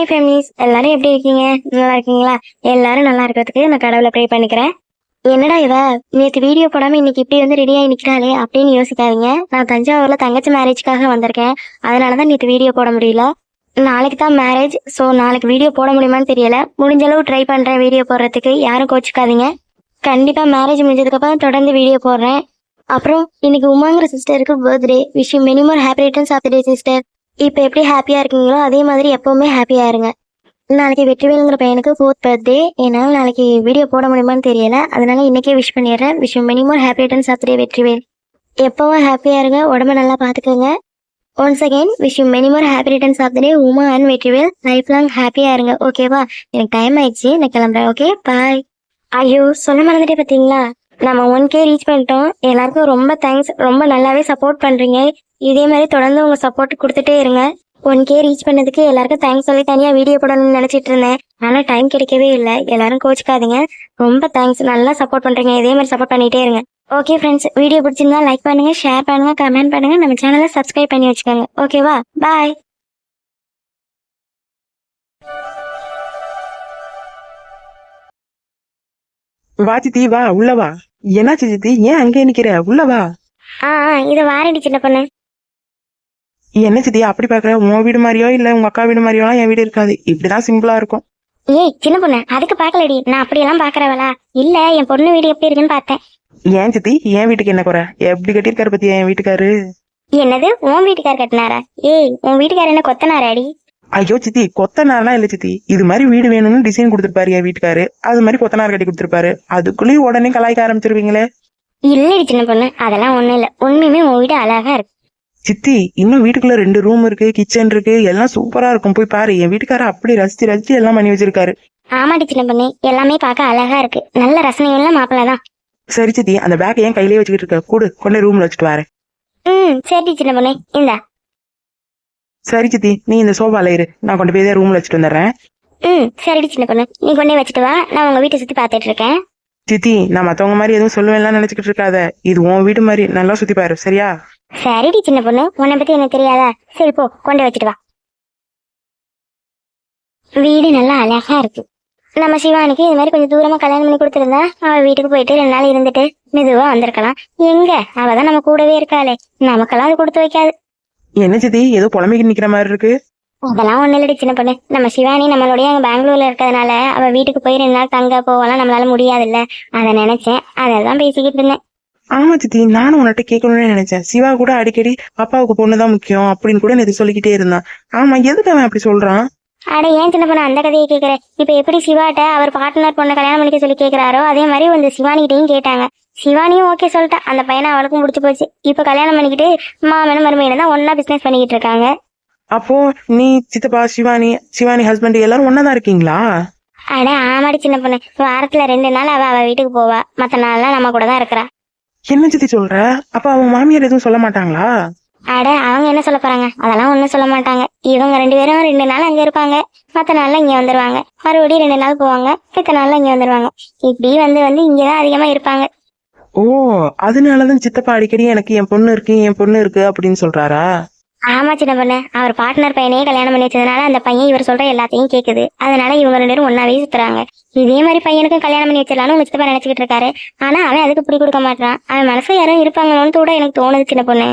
Hi families எல்லாரும் எப்படி இருக்கீங்க? நல்லா இருக்கீங்களா? எல்லாரும் நல்லா இருக்கிறதுக்கு நான் கடவுளை ப்ரே பண்ணிக்கிறேன். என்னடா இவ? நேற்று வீடியோ போடாம இன்னைக்கு இப்படி வந்து ரெடி ஆகி நிற்கிறாளே அப்படின்னு யோசிக்காதீங்க. நான் தஞ்சாவூர்ல தங்கச்சி மேரேஜ்க்காக வந்திருக்கேன். அதனால தான் நேற்று வீடியோ போட முடியல. நாளைக்கு தான் மேரேஜ் ஸோ நாளைக்கு வீடியோ போட முடியுமான்னு தெரியல. முடிஞ்ச அளவு ட்ரை பண்றேன் வீடியோ போடுறதுக்கு. யாரும் கோச்சிக்காதீங்க. கண்டிப்பா மேரேஜ் முடிஞ்சதுக்கப்புறம் தொடர்ந்து வீடியோ போடுறேன். அப்புறம் இன்னைக்கு உமாங்கிற சிஸ்டருக்கு birthday wish many more happy returns of day sister இப்போ எப்படி ஹாப்பியாக இருக்கீங்களோ அதே மாதிரி எப்போவுமே ஹாப்பியாக இருங்க. நாளைக்கு வெற்றிவேலுங்கிற பையனுக்கு ஃபோர்த் பர்த்டே என்னால் நாளைக்கு வீடியோ போட முடியுமான்னு தெரியல. அதனால இன்னைக்கே விஷ் பண்ணிடுறேன். Wish many more happy returns of Vetrivel. எப்போவும் ஹாப்பியாக இருங்க. உடம்ப நல்லா பார்த்துக்கோங்க once again wish you many more happy return சாப்பிட்டே Uma and Vetrivel. Life long ஹாப்பியாக இருங்க ஓகேவா எனக்கு டைம் ஆயிடுச்சு. நான் கிளம்புறேன். ஓகே பாய் ஐயோ சொல்ல மறந்துட்டே பார்த்தீங்களா நம்ம ஒன் கே ரீச் பண்ணிட்டோம். எல்லாருக்கும் ரொம்ப தேங்க்ஸ் ரொம்ப நல்லாவே சப்போர்ட் பண்றீங்க. இதே மாதிரி தொடர்ந்து உங்க சப்போர்ட் கொடுத்துட்டே இருங்க. ஒன் கே ரீச் பண்ணதுக்கு எல்லாருக்கும் தேங்க்ஸ் சொல்லி தனியா வீடியோ போடணும்னு நினைச்சிட்டு இருந்தேன். ஆனா டைம் கிடைக்கவே இல்லை. எல்லாரும் கோச்சிக்காதீங்க. ரொம்ப தேங்க்ஸ் நல்லா சப்போர்ட் பண்றீங்க. இதே மாதிரி சப்போர்ட் பண்ணிட்டே இருங்க. ஓகே ஃப்ரெண்ட்ஸ் வீடியோ பிடிச்சிருந்தா லைக் பண்ணுங்க ஷேர் பண்ணுங்க கமெண்ட் பண்ணுங்க. நம்ம சேனலை சப்ஸ்கிரைப் பண்ணி வச்சுக்கோங்க. ஓகேவா பாய் வா சித்தி வா. உள்ள வா. என்னாச்சு சித்தி? ஏன் அங்கே நிக்கிற? உள்ள வா. ஆ இதை வாரடி சின்ன பொண்ணு. என்ன சித்தி அப்படி பாக்குற உன் வீடு மாதிரியோ இல்ல உங்க அக்கா வீடு மாதிரியோலாம் என் வீடு இருக்காது. இப்படிதான் சிம்பிளா இருக்கும். ஏய் சின்ன பொண்ணு அதுக்கு பார்க்கலடி. நான் அப்படியெல்லாம் பார்க்கறவளா? இல்ல என் பொண்ணு வீடு எப்படி இருக்குன்னு பார்த்தேன். ஏன் சித்தி? என் வீட்டுக்கு என்ன குறை? எப்படி கட்டியிருக்காரு பத்தி என் வீட்டுக்காரு? என்னது? உன் வீட்டுக்கார் கட்டினாரா? ஏய் உன் வீட்டுக்கார் என்ன கொத்தனாராடி? ஐயோ சித்தி கொத்தனார்லாம் இல்ல சித்தி. இது மாதிரி வீடு வேணும்னு டிசைன் கொடுத்துருப்பாரு என் வீட்டுக்காரு. அது மாதிரி கொத்தனார் கட்டி கொடுத்துருப்பாரு. அதுக்குள்ளேயும் உடனே கலாய்க்க ஆரம்பிச்சிருவீங்களே? இல்லடி சின்ன பொண்ணு அதெல்லாம் ஒண்ணும் இல்ல. உண்மையுமே உன் வீடு அழகா இருக்கு. சித்தி இன்னும் வீட்டுக்குள்ள ரெண்டு ரூம் இருக்கு கிச்சன் இருக்கு எல்லாம் சூப்பரா இருக்கும். போய் பாரு என் வீட்டுக்கார அப்படி ரசிச்சு ரசிச்சு எல்லாம் பண்ணி வச்சிருக்காரு. ஆமாடி சின்ன பொண்ணு எல்லாமே பார்க்க அழகா இருக்கு. நல்ல ரசனை உள்ள மாப்பிள்ள தான். சரி சித்தி அந்த பேக் ஏன் கையிலேயே வச்சுக்கிட்டு இருக்க? கூடு கொண்டு ரூம்ல வச்சுட்டு வரேன். ம் சரி சின்ன பொண்ணு. இந்தா. சரி சித்தி நீ இந்த சோபால இரு. நான் கொண்டு போய் ரூம்ல வச்சுட்டு வந்துடுறேன். ம் சரிடி சின்ன பொண்ணு. நீ கொண்டே வச்சுட்டு வா. நான் உங்க வீட்டை சுத்தி பார்த்துட்டு இருக்கேன். சித்தி நான் மத்தவங்க மாதிரி எதுவும் சொல்லுவேன்லாம் நினைச்சுக்கிட்டு இருக்காத. இது உன் வீடு மாதிரி. நல்லா சுத்தி பாரு. சரியா? சரிடி சின்ன பொண்ணு. உன்னை பத்தி எனக்கு தெரியாதா? சரி போ. கொண்டு வச்சுட்டு வா. வீடு நல்லா அழகா இருக்கு. நம்ம சிவானிக்கு இது மாதிரி கொஞ்சம் தூரமா கல்யாணம் பண்ணி கொடுத்துருந்தா அவ வீட்டுக்கு போயிட்டு ரெண்டு நாள் இருந்துட்டு மெதுவா வந்திருக்கலாம். எங்க? அவதான் நம்ம கூடவே இருக்காளே. நமக்கெல்லாம் அது கொடுத்து வைக்காது. என்ன சித்தி ஏதோ புலம்பிக்கிட்டு நிக்கிற மாதிரி இருக்கு? அதெல்லாம் ஒண்ணு இல்லடி சின்ன பொண்ணு. நம்ம சிவானி நம்மளுடைய அங்க பெங்களூர்ல இருக்கிறதுனால அவ வீட்டுக்கு போய் ரெண்டு நாள் தங்க போகலாம் நம்மளால முடியாதுல்ல. அதை நினைச்சேன். அதை தான் பேசிக்கிட்டு இருந்தேன். ஆமா சித்தி நானும் உன்கிட்ட கேட்கணும்னு நினைச்சேன். சிவா கூட அடிக்கடி அப்பாவுக்கு பொண்ணுதான் முக்கியம் அப்படின்னு கூட நேற்று சொல்லிக்கிட்டே இருந்தான். ஆமா எதுக்கு அவன் அப்படி சொல்றான்? அட ஏன் சின்ன பொண்ணு அந்த கதையை கேக்குற? இப்ப எப்படி சிவாட்ட அவர் பார்ட்னர் பொண்ணை கல்யாணம் பண்ணிக்க சொல்லி கேக்குறாரோ அதே மாதிரி வந்து சிவானிகிட்டையும் கேட்டாங்க. சிவானியும் ஓகே சொல்லிட்டா. அந்த பையனை அவளுக்கும் பிடிச்சி போச்சு. இப்ப கல்யாணம் பண்ணிக்கிட்டு மாமனும் மருமையில தான் ஒன்னா பிசினஸ் பண்ணிக்கிட்டு இருக்காங்க. அப்போ நீ சித்தப்பா சிவானி சிவானி ஹஸ்பண்ட் எல்லாரும் ஒன்னாதான் இருக்கீங்களா? அட ஆமாடி சின்ன பொண்ணு. வாரத்துல ரெண்டு நாள் அவ அவ வீட்டுக்கு போவா. மத்த நாள்லாம் நம்ம கூட தான் இருக்கிறா. என்ன சித்தி சொல்ற? அப்ப அவங்க மாமியார் எதுவும் சொல்ல மாட்டாங்களா? அட அவங்க என்ன சொல்ல போறாங்க? அதெல்லாம் ஒண்ணும் சொல்ல மாட்டாங்க. இவங்க ரெண்டு பேரும் ரெண்டு நாள் அங்க இருப்பாங்க. மத்த நாள்ல இங்க வந்துருவாங்க. மறுபடியும் ரெண்டு நாள் போவாங்க. மித்த நாள்ல இங்க வந்துருவாங்க. இப்படி வந்து வந்து இங்கதான் அதிகமா இருப்பாங்க. ஓ அதனாலதான் சித்தப்பா அடிக்கடி எனக்கு என் பொண்ணு இருக்கு என் பொண்ணு இருக்கு அப்படின்னு சொல்றாரா? ஆமா சின்ன பொண்ணு. அவர் பார்ட்னர் பையனையே கல்யாணம் பண்ணி வச்சதுனால அந்த பையன் இவர் சொல்ற எல்லாத்தையும் கேக்குது. அதனால இவங்க ரெண்டு பேரும் ஒன்னாவே சுத்துறாங்க. இதே மாதிரி பையனுக்கும் கல்யாணம் பண்ணி வச்சிடலாம்னு உங்க சித்தப்பா நினைச்சுக்கிட்டு இருக்காரு. ஆனா அவன் அதுக்கு பிடி கொடுக்க மாட்டான் அவன் மனசுல யாரும் இருப்பாங்களோன்னு கூட எனக்கு தோணுது சின்ன பொண்ணு.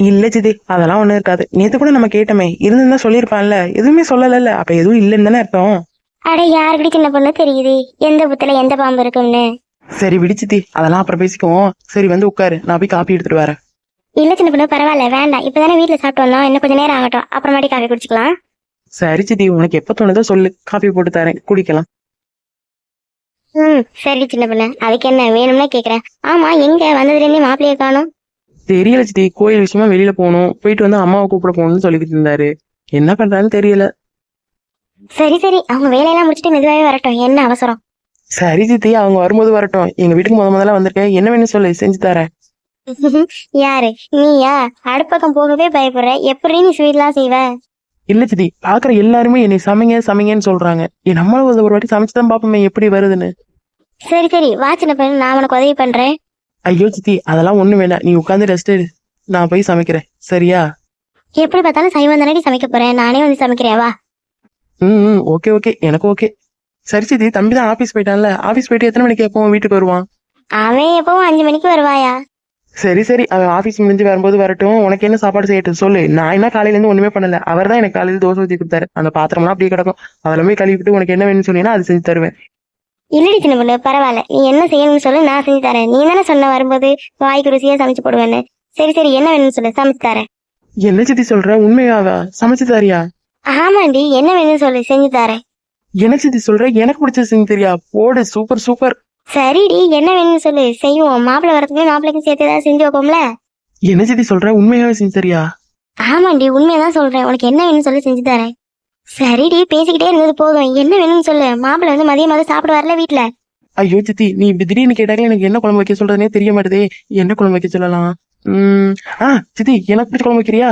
இல்ல சித்தி அதெல்லாம் ஒண்ணும் இருக்காது. நேத்து கூட நம்ம கேட்டோமே இருந்திருந்தா சொல்லியிருப்பான்ல. எதுவுமே சொல்லல அப்ப எதுவும் இல்லைன்னு தானே அர்த்தம். அட யாருக்கிட்ட சின்ன பொண்ணு தெரியுது? எந்த புத்துல எந்த பாம்பு இருக்குன்னு சரி விடு சித்தி. அதெல்லாம் அப்புறம் பேசிக்குவோம். சரி வந்து உட்காரு. நான் போய் காப்பி எடுத்துட்டு வரேன். இல்ல சின்ன பொண்ணு பரவாயில்ல. வேண்டாம். இப்பதானே வீட்டுல சாப்பிட்டு வந்தோம். இன்னும் கொஞ்ச நேரம் ஆகட்டும். அப்புறமாட்டி காஃபி குடிச்சுக்கலாம். சரி சித்தி. உனக்கு எப்ப தோணுதோ சொல்லு. காப்பி போட்டு தரேன். குடிக்கலாம். ம் சரி சின்ன பொண்ணு. அதுக்கு என்ன வேணும்னா கேக்குறேன். ஆமா எங்க? வந்ததுலேருந்தே மாப்பிள்ளைய காணும். தெரியல சித்தி. கோயில் விஷயமா வெளியில போகணும். போயிட்டு வந்து அம்மாவை கூப்பிட போகணும்னு சொல்லிக்கிட்டு இருந்தாரு. என்ன பண்றான்னு தெரியல. சரி சரி. அவங்க வேலையெல்லாம் முடிச்சுட்டு மெதுவாகவே வரட்டும். என்ன அவசரம்? சரி சித்தி அவங்க வரும்போது வரட்டும். எங்க வீட்டுக்கு முத முதல்ல வந்திருக்கேன் என்ன வேணும் சொல்லு செஞ்சு தரேன். யாரு? நீயா? அடுப்பக்கம் போகவே பயப்படுற. எப்படி நீ ஸ்வீட்லாம் செய்வ? இல்ல சித்தி பாக்குற எல்லாருமே என்னை சமைங்க சமைங்கன்னு சொல்றாங்க. என் நம்மளும் ஒரு- வாட்டி சமைச்சுதான் பாப்போமே எப்படி வருதுன்னு. சரி சரி. வா சின்ன பொண்ணு. நான் உனக்கு உதவி பண்றேன். ஐயோ சித்தி அதெல்லாம் ஒண்ணு வேண்டாம். நீ உட்காந்து ரெஸ்ட் எடு. நான் போய் சமைக்கிறேன். சரியா? எப்படி பார்த்தாலும் சைவம் தானடி சமைக்க போறேன் நானே வந்து சமைக்கிறேன். வா. ம். Okay okay. எனக்கு ஓகே. சரி சித்தி தம்பி தான் ஆபீஸ் போயிட்டான்ல? ஆபீஸ் போயிட்டு எத்தனை மணிக்கு எப்போ வீட்டுக்கு வருவான்? அவன் எப்பவும் அஞ்சு மணிக்கு வருவாயா? சரி சரி. அவன் ஆபீஸ் முடிஞ்சு வரும்போது வரட்டும். உனக்கு என்ன சாப்பாடு செய்யட்டும்? சொல்லு. நான் என்ன காலையில இருந்து ஒண்ணுமே பண்ணல. அவர் தான் எனக்கு காலையில தோசை ஊத்தி கொடுத்தாரு. அந்த பாத்திரம்லாம் அப்படியே கிடக்கும். அதெல்லாம் கழுவிட்டு உனக்கு என்ன வேணும்னு சொன்னீங்கன்னா அது செஞ்சு தருவேன். இல்லடி சின்ன பொண்ணு பரவாயில்ல. நீ என்ன செய்யணும்னு சொல்லு நான் செஞ்சு தரேன். நீ தானே சொன்ன வரும்போது வாய்க்கு ருசியா சமைச்சு போடுவேன்னு. சரி சரி. என்ன வேணும்னு சொல்லு சமைச்சு தரேன். என்ன சித்தி சொல்ற? உண்மையாவா? சமைச்சு தரியா? ஆமாண்டி. என்ன வேணும்னு சொல்லு செஞ்சு தரேன். என்ன சித்தி சொல்ற எனக்கு பிடிச்சது செஞ்சு தெரியா போடு சூப்பர் சூப்பர் சரிடி என்ன வேணும்னு சொல்லு. செய்வோம். மாப்பிள்ளை வரதுக்கு மாப்பிள்ளைக்கும் சேர்த்து ஏதாவது செஞ்சு வைப்போம்ல? என்ன சித்தி சொல்ற? உண்மையாவே செஞ்சு தரியா ஆமாண்டி உண்மையதான் சொல்றேன். உனக்கு என்ன வேணும்னு சொல்லி செஞ்சு தரேன். சரிடி பேசிக்கிட்டே இருந்தது போதும். என்ன வேணும்னு சொல்லு. மாப்பிள்ளை வந்து மதியம் மாதிரி சாப்பிட வரல வீட்டுல ஐயோ சித்தி நீ இப்படி திடீர்னு கேட்டாலே எனக்கு என்ன குழம்பு வைக்க சொல்றதுனே தெரிய மாட்டேதே. என்ன குழம்பு வைக்க சொல்லலாம்? உம் ஆ சித்தி எனக்கு பிடிச்ச குழம்பு வைக்கிறியா?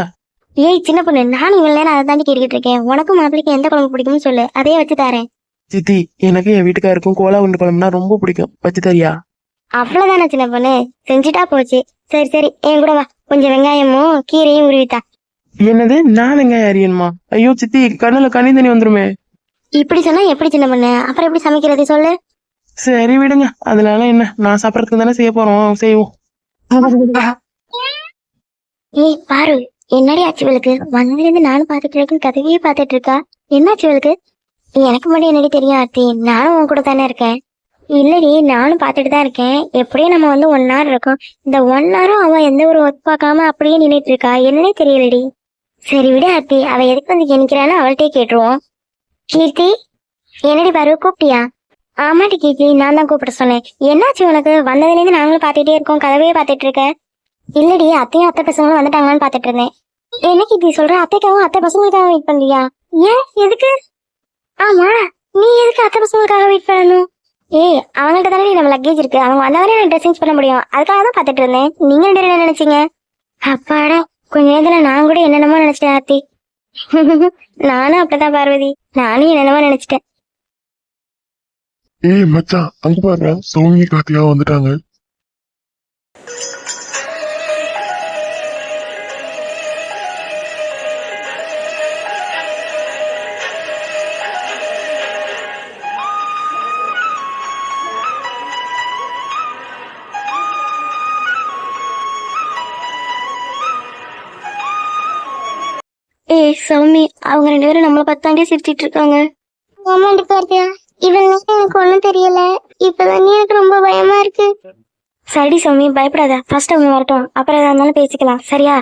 ஏய் சின்ன பொண்ணு நானும் இவ்வளவு நேரம் அதை தாண்டி கேட்டுக்கிட்டு இருக்கேன். உனக்கும் மாப்பிள்ளைக்கு எந்த குழம்பு பிடிக்கும்னு சொல்லு. அதையே வச்சு தரேன். சித்தி எனக்கு என் வீட்டுக்காருக்கும் கோலா உருண்டை குழம்புனா ரொம்ப பிடிக்கும். வச்சு தரியா? அவ்வளவுதானே சின்ன பொண்ணு. செஞ்சுட்டா போச்சு. சரி சரி என் கூட வா. கொஞ்சம் வெங்காயமும் கீரையும் உருவித்தா. என்னது? நான் வெங்காயம் அறியணுமா ஐயோ சித்தி கண்ணுல கண்ணி தண்ணி வந்துருமே. இப்படி சொன்னா எப்படி சின்ன பொண்ணு? அப்புறம் எப்படி சமைக்கிறது சொல்லு. சரி விடுங்க. அதனால என்ன? நான் சாப்பிடறதுக்கு தானே செய்ய போறோம். செய்வோம். ஏய் பாரு. என்னடி ஆச்சு இவளுக்கு? வந்ததுலேருந்து நானும் பார்த்துட்டு இருக்கேன் கதவையே பார்த்துட்டு இருக்கா? என்னாச்சு இவளுக்கு? எனக்கு மட்டும் என்னடி தெரியும் ஆர்த்தி? நானும் உன் கூட தானே இருக்கேன். இல்லடி நானும் பார்த்துட்டு தான் இருக்கேன். எப்படியும் நம்ம வந்து ஒன் ஹவர் இருக்கோம். இந்த ஒன் ஹவரும் அவ எந்த ஒரு ஒர்க் பார்க்காம அப்படியே நின்றுட்டு இருக்கா? என்னன்னே தெரியலடி. சரி விடு ஆர்த்தி. அவ எதுக்கு வந்து கெனிக்கிறானோ அவள்கிட்டயே கேட்டுருவோம். கீர்த்தி என்னடி பாரு கூப்பிட்டியா? ஆமாட்டி கீர்த்தி நான் தான் கூப்பிட சொன்னேன். என்னாச்சு உனக்கு? வந்ததுலேருந்து நாங்களும் பார்த்துட்டே இருக்கோம் கதவையே பார்த்துட்டு இருக்கேன் இல்லடி அத்தையும் அத்தை பசங்களும் வந்துட்டாங்களான்னு பாத்துட்டு இருந்தேன். என்னைக்கு இப்படி சொல்ற? அத்தைக்காகவும் அத்தை பசங்களுக்காக வெயிட் பண்றியா? ஏன்? எதுக்கு? ஆமா நீ எதுக்கு அத்தை பசங்களுக்காக வெயிட் பண்ணணும்? ஏய் அவங்கள்ட்ட தானே நம்ம லக்கேஜ் இருக்கு. அவங்க வந்தாலே நான் சேஞ்ச் பண்ண முடியும். அதுக்காக தான் பாத்துட்டு இருந்தேன். நீங்க ரெண்டு பேரும் என்ன நினைச்சீங்க? அப்பாடா கொஞ்ச நேரத்துல நான் கூட என்னென்னமோ நினைச்சிட்டேன் ஆர்த்தி. நானும் அப்படிதான் பார்வதி. நானும் என்னென்னமோ நினைச்சிட்டேன். ஏய் மச்சான் அங்க பாரு சௌமி கார்த்தியா வந்துட்டாங்க. ஏய் சௌமி அவங்க ரெண்டு பேரும் நம்மளை பார்த்தாண்டே சிரிச்சிட்டு இருக்காங்க ஆமாண்டி பார்த்தியா இவங்க எனக்கு ஒன்றும் தெரியல. இப்பதான் எனக்கு ரொம்ப பயமா இருக்கு. சரி சௌமி பயப்படாத. ஃபர்ஸ்ட் அவங்க வரட்டும். அப்புறம் எதா இருந்தாலும் பேசிக்கலாம். சரியா?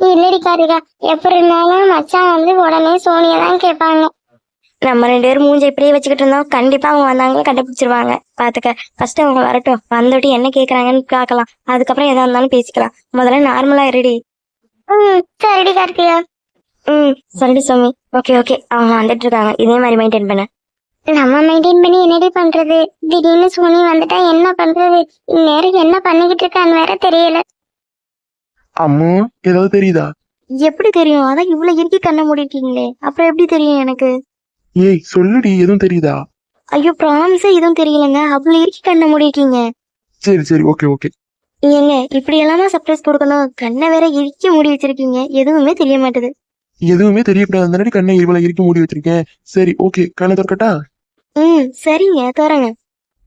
இல்லடி காரிகா எப்படி இருந்தாலும் மச்சான் வந்து உடனே சோனியா தான் கேட்பாங்க. நம்ம ரெண்டு பேரும் மூஞ்ச இப்படியே வச்சுக்கிட்டு இருந்தோம். கண்டிப்பா அவங்க வந்தாங்களே கண்டுபிடிச்சிருவாங்க. பாத்துக்க. ஃபர்ஸ்ட் அவங்க வரட்டும். வந்துட்டு என்ன கேக்குறாங்கன்னு பார்க்கலாம் அதுக்கப்புறம் எதா இருந்தாலும் பேசிக்கலாம். முதல்ல நார்மலா இருடி. ம் சரிடி கார்த்தியா ம் சரிடி சுவாமி. Okay okay. அவங்க வந்துட்டு இருக்காங்க இதே மாதிரி மெயின்டைன் பண்ண. நம்ம மெயின்டைன் பண்ணி என்னடி பண்றது? திடீர்னு சோனி வந்துட்டா என்ன பண்றது? இந்நேரம் என்ன பண்ணிக்கிட்டு இருக்கான்னு வேற தெரியல. அம்மு ஏதாவது தெரியுதா? எப்படி தெரியும்? அதான் இவ்வளவு இறுக்கி கண்ண மூடிருக்கீங்களே. அப்புறம் எப்படி தெரியும் எனக்கு? ஏய் சொல்லுடி எதுவும் தெரியுதா? ஐயோ ப்ராமிஸா எதுவும் தெரியலங்க. அவ்வளவு இறுக்கி கண்ண மூடிருக்கீங்க. சரி சரி. Okay okay. ஏங்க இப்படி எல்லாமா சர்ப்ரைஸ் கொடுக்கணும்? கண்ணை வேற இறுக்கி மூடி வச்சிருக்கீங்க. எதுவுமே தெரிய மாட்டுது. எதுவுமே தெரியக்கூடாது. தானடி கண்ணை இவ்வளவு இறுக்கி மூடி வச்சிருக்கேன். சரி ஓகே கண்ணை திறக்கட்டா? ம் சரிங்க. தரங்க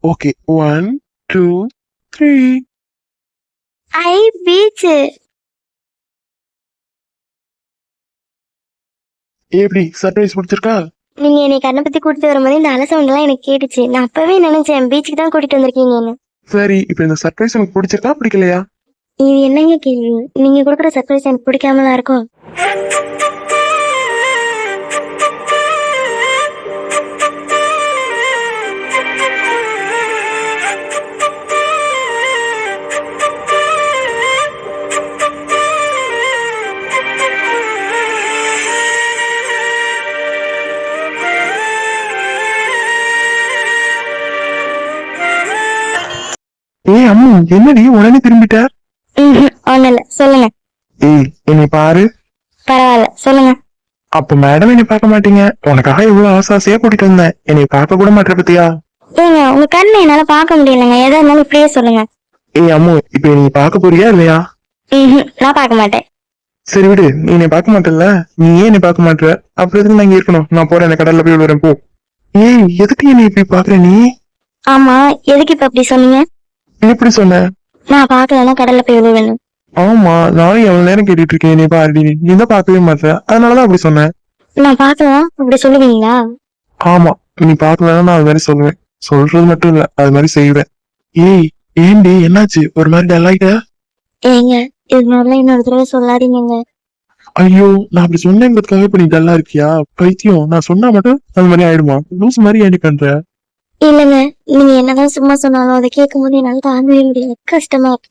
ஓகே ஒன் டூ த்ரீ ஐ பீச் எப்படி? சர்ப்ரைஸ் பிடிச்சிருக்கா? நீங்க என்னை கண்ணை பத்தி கூட்டிட்டு வரும்போது இந்த அலை சவுண்ட் எல்லாம் எனக்கு கேட்டுச்சு. நான் அப்பவே நினைச்சேன் பீச்சுக்கு தான் கூட்டிட்டு வந்திருக்கீங்கன்னு சரி இப்போ இந்த சர்ப்ரைஸ் உனக்கு பிடிச்சிருக்கா பிடிக்கலையா? இது என்னங்க கேள்வி? நீங்க கொடுக்குற சர்ப்ரைஸ் எனக்கு பிடிக்காமலா இருக்கும்? ஏய் அம்மு என்னடி? உடனே திரும்பிட்ட ம்ஹும், ஒண்ணும் இல்ல சொல்லுங்க. ஏய் என்னை பாரு. பரவாயில்ல. சொல்லுங்க. அப்ப மேடம் என்னை பார்க்க மாட்டீங்க? உனக்காக இவ்வளவு ஆசை ஆசையா கூட்டிட்டு வந்தேன். என்னை பார்க்க கூட மாட்டே பத்தியா? ஏங்க உங்க கண்ணை என்னால பார்க்க முடியலங்க. எதா இருந்தாலும் இப்படியே சொல்லுங்க. ஏய் அம்மு இப்ப நீ பார்க்க போறியா இல்லையா? நான் பார்க்க மாட்டேன். சரி விடு நீ என்னை பார்க்க மாட்டல்ல? நீ ஏன் என்னை பார்க்க மாட்ட அப்புறம் எதுக்கு நான் இங்க இருக்கணும். நான் போறேன் இந்த கடல்ல போய் விழுறேன் போ. ஏய் எதுக்கு என்னை இப்படி பாக்குற நீ? ஆமா எதுக்கு இப்ப அப்படி சொன்னீங்க? எப்படி சொன்ன? நான் பார்க்கலன்னா கடல்ல போய் விழுவேணும் ஆமா நானும் எவ்வளவு நேரம் கேட்டுட்டு இருக்கேன் நீ பாருடி நீ. தான் பார்க்கவே மாட்ட அதனாலதான் அப்படி சொன்னேன் நான் பார்க்கலாம் அப்படி சொல்லுவீங்களா? ஆமா நீ பார்க்கலன்னா நான் அது மாதிரி சொல்லுவேன். சொல்றது மட்டும் இல்ல அது மாதிரி செய்வேன். ஏய் ஏண்டி என்னாச்சு? ஒரு மாதிரி டல் ஆயிட்ட? ஏங்க இது மாதிரிலாம் இன்னொரு தடவை சொல்லாதீங்க ஐயோ நான் அப்படி சொன்னேங்கிறதுக்காக இப்ப நீ டல்லா இருக்கியா? பைத்தியம் நான் சொன்னா மட்டும் அது மாதிரி ஆயிடுமா? லூஸ் மாதிரி ஏண்டி பண்ற இல்லைங்க நீங்க என்னதான் சும்மா சொன்னாலும் அதை கேட்கும் போது என்னால தாங்கவே முடியல. கஷ்டமா இருக்கு.